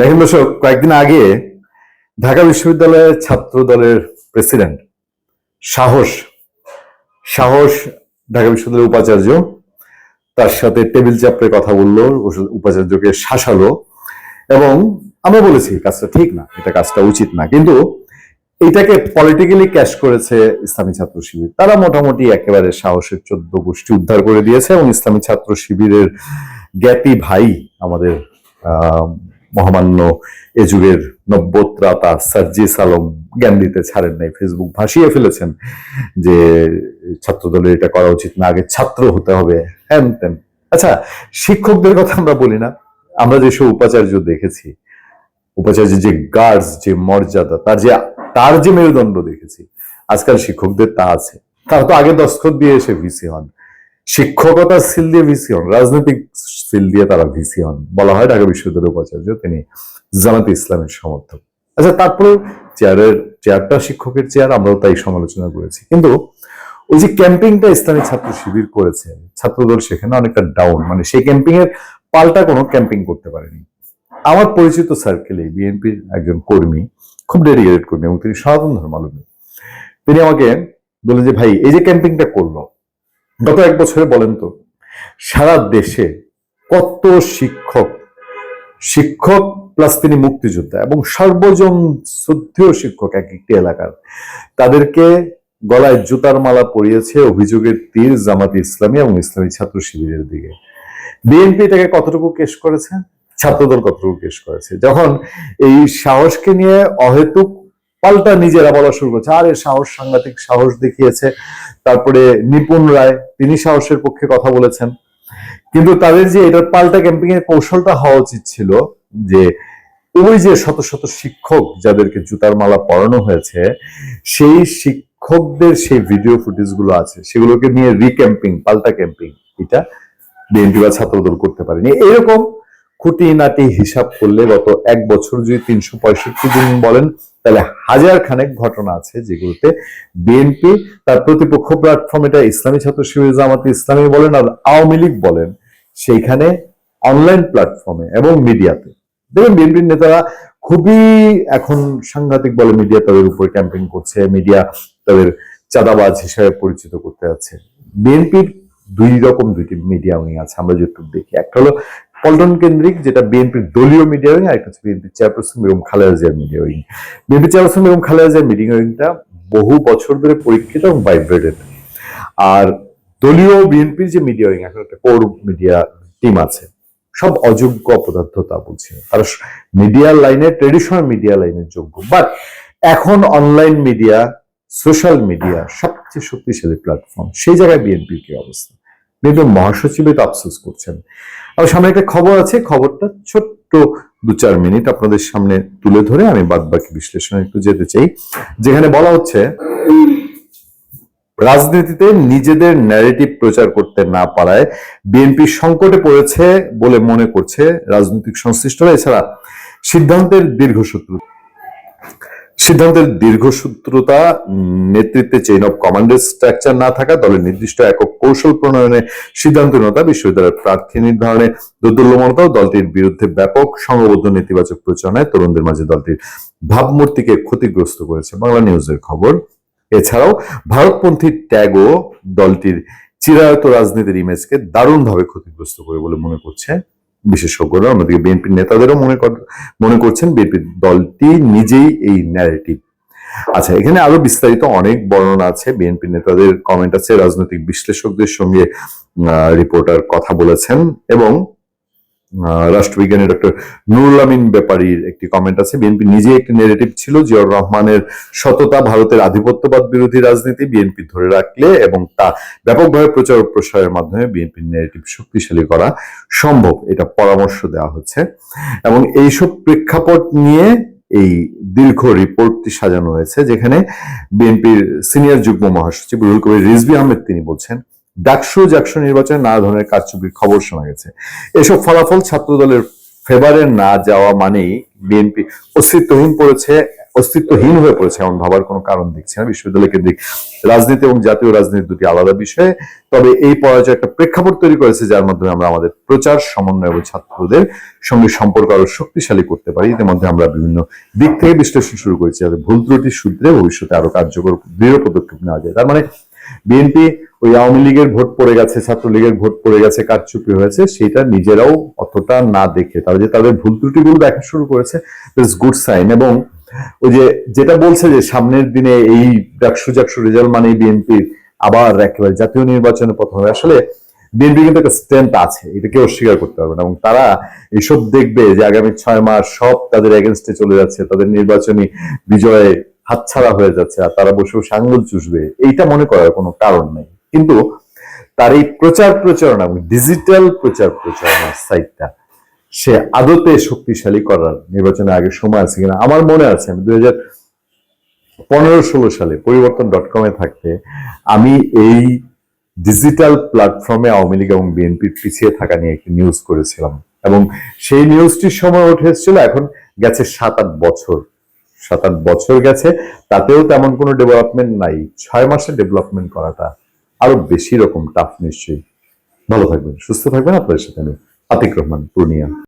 দেখেন দর্শক, কয়েকদিন আগে ঢাকা বিশ্ববিদ্যালয়ের ছাত্র দলের প্রেসিডেন্ট সাহস সাহস ঢাকা বিশ্ববিদ্যালয়ের উপাচার্য, তার সাথে টেবিল চাপড়ে কথা বলল উপাচার্যকে শাসালো এবং আমরা বলেছি, কাজটা ঠিক না, এটা কাজটা উচিত না। কিন্তু এটাকে পলিটিক্যালি ক্যাশ করেছে ইসলামী ছাত্র শিবির। তারা মোটামুটি একেবারে সাহসের চোদ্দ গোষ্ঠী উদ্ধার করে দিয়েছে এবং ইসলামী ছাত্র শিবিরের জ্ঞাতি ভাই আমাদের মহামান্য এ যুগের নব্যত্রাতা সার্জিস আলম জ্ঞান দিতে ছাড়েন নাই ফেসবুক ভাসিয়ে ফেলেছেন যে ছাত্র দলের এটা করা উচিত না, আগে ছাত্র হতে হবে, হ্যান ত্যান। আচ্ছা শিক্ষকদের কথা আমরা বলি না, আমরা যেসব উপাচার্য দেখেছি, উপাচার্য যে গার্ডস যে মর্যাদা, তার যে তার যে মেরুদণ্ড দেখেছি, আজকাল শিক্ষকদের তা আছে। তারা তো আগে দস্তখত দিয়ে এসে ভিসি হন। শিক্ষকতার সিল দিয়ে ভিসি হন, রাজনৈতিক সিল দিয়ে তারা ভিসি হন, বলা হয় ঢাকা বিশ্ববিদ্যালয়ের উপাচার্য, তিনি জামাতে ইসলামের সমর্থক। আচ্ছা তারপরে চেয়ারের, চেয়ারটা শিক্ষকের চেয়ার, আমরাও তাই সমালোচনা করেছি। কিন্তু ওই যে ক্যাম্পিংটা ইসলামী ছাত্র শিবির করেছে, ছাত্রদল সেখানে অনেকটা ডাউন মানে সেই ক্যাম্পিং এর পাল্টা কোনো ক্যাম্পিং করতে পারেনি। আমার পরিচিত সার্কেলে বিএনপির একজন কর্মী, খুব ডেডিকেটেড কর্মী, এবং তিনি সনাতন ধর্মাবলম্বী। তিনি আমাকে বললেন যে, ভাই, এই যে ক্যাম্পিংটা করল গত এক বছরে বলেন তো, সারা দেশে কত শিক্ষক শিক্ষক প্লাস তিনি মুক্তিযোদ্ধা এবং সর্বজন শ্রদ্ধেয় শিক্ষক এক একটি এলাকার। তাদেরকে গলায় জুতার মালা পরিয়েছে অভিযোগের তীর জামাত ইসলামী এবং ইসলামী ছাত্র শিবিরের দিকে। বিএনপি এটাকে কতটুকু কেস করেছে? ছাত্রদল কতটুকু কেস করেছে? যখন এই সাহসকে নিয়ে অহেতুক পাল্টা নিজেরা বলা শুরু করছে, আরে সাহস সাংঘাতিক সাহস দেখিয়েছে তারপরে নিপুণ রায়, তিনি সাহসের পক্ষে কথা বলেছেন। কিন্তু তাদের যে এটার পাল্টা ক্যাম্পিং এর কৌশলটা হওয়া উচিত ছিল যে, ওই যে শত শত শিক্ষক যাদেরকে জুতার মালা পরানো হয়েছে, সেই শিক্ষকদের সেই ভিডিও ফুটেজগুলো আছে, সেগুলোকে নিয়ে রিক্যাম্পিং পাল্টা ক্যাম্পিং এটা বিএনপি বা ছাত্রদল করতে পারেনি। এরকম খুঁটি নাটি হিসাব করলে গত এক বছর যদি তিনশো পঁয়ষট্টি দিন বলেন তাহলে হাজার খানেক ঘটনা আছে যেগুলোতে বিএনপি তার প্রতিপক্ষ প্ল্যাটফর্ম এটা ইসলামী ছাত্র শিবির জামাতে ইসলামী বলেন আর আওয়ামী লীগ বলেন, সেইখানে অনলাইন প্ল্যাটফর্মে এবং মিডিয়াতে দেখুন, বিএনপির নেতারা খুবই এখন সাংঘাতিক বলে মিডিয়া তাদের উপর ক্যাম্পেইন করছে মিডিয়া তাদের চাঁদাবাজ হিসাবে পরিচিত করতে যাচ্ছে। বিএনপির দুই রকম দুইটি মিডিয়া উইং আছে, আমরা যেটুকু দেখি। একটা হলো পল্টন কেন্দ্রিক, যেটা বিএনপির দলীয় মিডিয়া উইং আর একটা হচ্ছে বিএনপির চেয়ারপারসন বেগম খালেদা জিয়ার media wing BNP chairperson Begum Khaleda জিয়ার মিডিয়া উইংটা বহু বছর ধরে পরীক্ষিত এবং ভাইব্রেটেড আর দলীয় বিএনপির যে মিডিয়া উইং এখন একটা কোর মিডিয়া টিম আছে, সব অযোগ্য অপদার্থ তা বলছে তারা মিডিয়া লাইনে ট্রেডিশনাল মিডিয়া লাইনের যোগ্য। বাট এখন অনলাইন মিডিয়া সোশ্যাল মিডিয়া সবচেয়ে শক্তিশালী প্ল্যাটফর্ম সেই জায়গায় বিএনপির কি অবস্থা? বিএনপির মহাসচিব তো আফসোস করছেন। আর সামনে একটা খবর আছে, খবরটা ছোট্ট দু চার মিনিট আপনাদের সামনে তুলে ধরে আমি বাদ বাকি বিশ্লেষণে একটু যেতে চাই। যেখানে বলা হচ্ছে, রাজনীতিতে নিজেদের ন্যারেটিভ প্রচার করতে না পারায় বিএনপি সংকটে পড়েছে বলে মনে করছে রাজনৈতিক সংশ্লিষ্টরা। এছাড়া সিদ্ধান্তের দীর্ঘসূত্র সিদ্ধান্তের দীর্ঘসূত্রতা, নেতৃত্বে চেইন অফ কমান্ডের স্ট্রাকচার না থাকা, দলের নির্দিষ্ট একক কৌশল প্রণয়নে সিদ্ধান্তহীনতা বিশ্ববিদ্যালয়ের প্রার্থী নির্ধারণে দোদুল্যমনতা ও দলটির বিরুদ্ধে ব্যাপক সংঘবদ্ধ নেতিবাচক প্রচারণায় তরুণদের মাঝে দলটির ভাবমূর্তিকে ক্ষতিগ্রস্ত করেছে। বাংলা নিউজের খবর। এছাড়াও ভারতপন্থী ট্যাগও দলটির চিরায়ত রাজনীতির ইমেজকে দারুণভাবে ক্ষতিগ্রস্ত করে বলে মনে করছে। বিশেষজ্ঞরা অন্যদিকে বিএনপি নেতাদেরও মনে মনে করছেন বিএনপির দলটি নিজেই এই ন্যারেটিভ আচ্ছা এখানে আরও বিস্তারিত অনেক বর্ণনা আছে। বিএনপি নেতাদের কমেন্ট আছে, রাজনৈতিক বিশ্লেষকদের সঙ্গে রিপোর্টার কথা বলেছেন এবং রাষ্ট্রবিজ্ঞানী ডক্টর নুরুল আমিন ব্যাপারীর একটি কমেন্ট আছে। বিএনপি নিজে একটি নেগেটিভ ছিল জিয়াউর রহমানের সততা ভারতের আধিপত্যবাদ বিরোধী রাজনীতি বিএনপি ধরে রাখলে এবং তা ব্যাপকভাবে প্রচার প্রসারের মাধ্যমে বিএনপির নেগেটিভ শক্তিশালী করা সম্ভব। এটা পরামর্শ দেওয়া হচ্ছে। এবং এইসব প্রেক্ষাপট নিয়ে এই দীর্ঘ রিপোর্টটি সাজানো হয়েছে, যেখানে বিএনপির সিনিয়র যুগ্ম মহাসচিব রুহুল কবির রিজবি আহমেদ তিনি বলছেন ডাকসু জাকসু নির্বাচনে নানা ধরনের কারচুপির খবর শোনা গেছে। এসব ফলাফল ছাত্র দলের ফেভারে না যাওয়া মানেই বিএনপি অস্তিত্বহীন পড়েছে, অস্তিত্বহীন হয়ে পড়েছে এমন ভাবার কোনো কারণ দেখছি না। বিশ্ববিদ্যালয় কেন্দ্রিক রাজনীতি এবং জাতীয় রাজনীতি দুটি আলাদা বিষয়। তবে এই পরাজয় একটা প্রেক্ষাপট তৈরি করেছে, যার মাধ্যমে আমরা আমাদের প্রচার, সমন্বয় এবং ছাত্রদের সঙ্গে সম্পর্ক আরও শক্তিশালী করতে পারি। ইতিমধ্যে আমরা বিভিন্ন দিক থেকে বিশ্লেষণ শুরু করেছি, যাতে ভুল ত্রুটি সূত্রে ভবিষ্যতে আরও কার্যকর, দৃঢ় পদক্ষেপ নেওয়া যায়। তার মানে বিএনপি ওই আওয়ামী লীগের ভোট পড়ে গেছে, ছাত্রলীগের ভোট পড়ে গেছে, কারচুপি হয়েছে, সেটা নিজেরাও অতটা না দেখে। তারা যে তাদের ভুল ত্রুটিগুলো দেখা শুরু করেছে গুড সাইন এবং ওই যে যেটা বলছে যে সামনের দিনে এই ডাকসু জাকসু রেজাল্ট মানে বিএনপি আবার একেবারে জাতীয় নির্বাচনে প্রথম হবে। আসলে বিএনপি কিন্তু একটা স্ট্রেংথ আছে এটা কেউ অস্বীকার করতে পারবে না। এবং তারা এসব দেখবে যে আগামী ছয় মাস সব তাদের এগেনস্টে চলে যাচ্ছে, তাদের নির্বাচনী বিজয়ে হাতছাড়া হয়ে যাচ্ছে, আর তারা বসে বসে আঙ্গুল চুষবে। এইটা মনে করার কোনো কারণ নেই। কিন্তু তার এই প্রচার প্রচারণা ডিজিটাল প্রচার প্রচারণার সাইটটা সে আদতে শক্তিশালী করার নির্বাচনের আগে সময় আছে কিনা আমার মনে আছে। আমি দুই হাজার পনেরো ষোলো সালে পরিবর্তন ডট কমে থাকতে আমি এই ডিজিটাল প্ল্যাটফর্মে আওয়ামী লীগ এবং বিএনপির পিছিয়ে থাকা নিয়ে একটি নিউজ করেছিলাম এবং সেই নিউজটির সময় উঠে এসেছিল, এখন গেছে সাত আট বছর। সাত আট বছর গেছে, তাতেও তেমন কোনো ডেভেলপমেন্ট নাই। ছয় মাসে ডেভেলপমেন্ট করাটা আরও বেশি রকম টাফ নিশ্চয়ই ভালো থাকবেন, সুস্থ থাকবেন। আপনাদের সাথে আমি আতিক রহমান, পূর্ণিয়া।